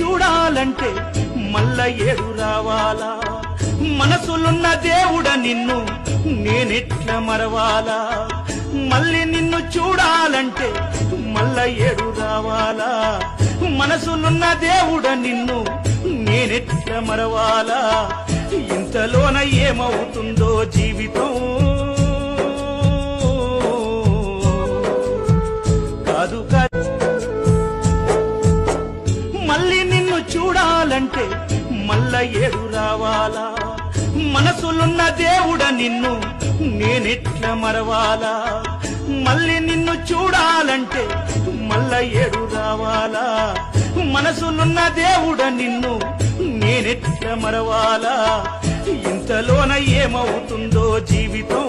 చూడాలంటే మల్ల ఏడు రావాలా? మనసులున్న దేవుడ నిన్ను నేనెట్ల మరవాలా? మళ్ళీ నిన్ను చూడాలంటే మల్ల ఏడు రావాలా? మనసులున్న దేవుడ నిన్ను నేనెట్ల మరవాలా? ఇంతలోన ఏమవుతుందో జీవితం? కాదు కాదు. మళ్ళీ నిన్ను చూడాలంటే మల్ల ఏడు రావాలా? మనసులున్న దేవుడ నిన్ను నేనెట్ల మరవాలా? మళ్ళీ నిన్ను చూడాలంటే మల్ల ఏడు రావాలా? మనసులున్న దేవుడ నిన్ను నేనెట్ల మరవాలా? ఇంతలోన ఏమవుతుందో జీవితం